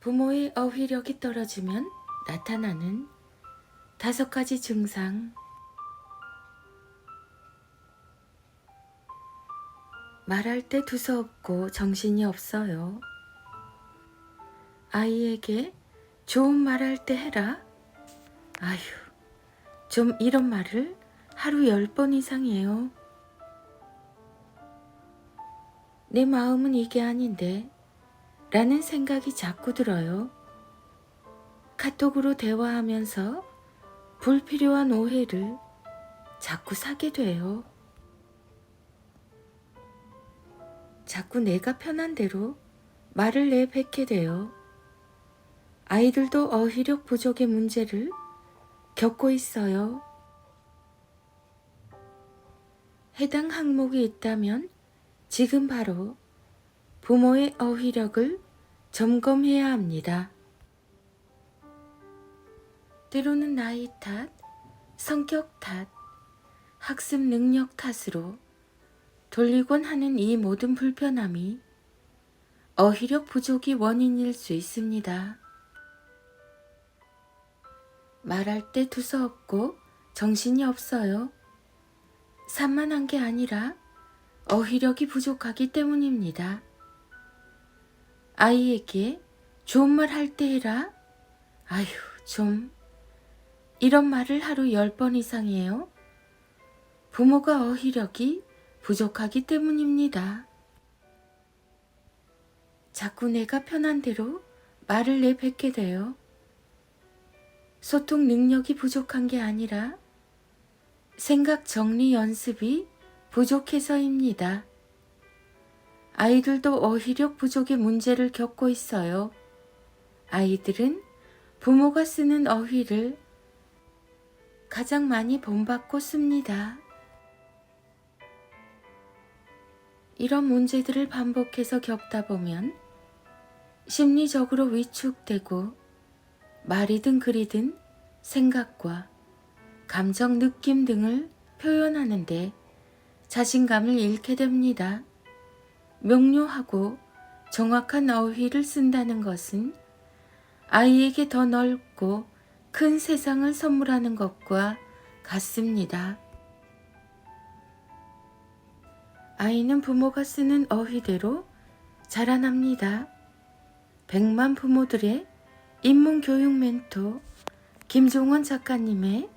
부모의 어휘력이 떨어지면 나타나는 다섯 가지 증상. 말할 때 두서없고 정신이 없어요. 아이에게 좋은 말 할 때 해라. 아휴, 좀 이런 말을 하루 열 번 이상 해요. 내 마음은 이게 아닌데, 라는 생각이 자꾸 들어요. 카톡으로 대화하면서 불필요한 오해를 자꾸 사게 돼요. 자꾸 내가 편한 대로 말을 내뱉게 돼요. 아이들도 어휘력 부족의 문제를 겪고 있어요. 해당 항목이 있다면 지금 바로 부모의 어휘력을 점검해야 합니다. 때로는 나이 탓, 성격 탓, 학습 능력 탓으로 돌리곤 하는 이 모든 불편함이 어휘력 부족이 원인일 수 있습니다. 말할 때 두서없고 정신이 없어요. 산만한 게 아니라 어휘력이 부족하기 때문입니다. 아이에게 좋은 말 할 때 해라. 아휴, 좀. 이런 말을 하루 열 번 이상 해요. 부모가 어휘력이 부족하기 때문입니다. 자꾸 내가 편한 대로 말을 내뱉게 돼요. 소통 능력이 부족한 게 아니라 생각 정리 연습이 부족해서입니다. 아이들도 어휘력 부족의 문제를 겪고 있어요. 아이들은 부모가 쓰는 어휘를 가장 많이 본받고 씁니다. 이런 문제들을 반복해서 겪다 보면 심리적으로 위축되고 말이든 글이든 생각과 감정, 느낌 등을 표현하는데 자신감을 잃게 됩니다. 명료하고 정확한 어휘를 쓴다는 것은 아이에게 더 넓고 큰 세상을 선물하는 것과 같습니다. 아이는 부모가 쓰는 어휘대로 자라납니다. 백만 부모들의 인문교육 멘토 김종원 작가님의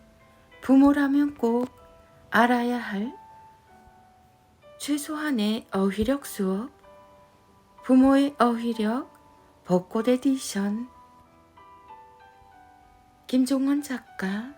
부모라면 꼭 알아야 할 최소한의 어휘력 수업. 부모의 어휘력 벚꽃 에디션. 김종원 작가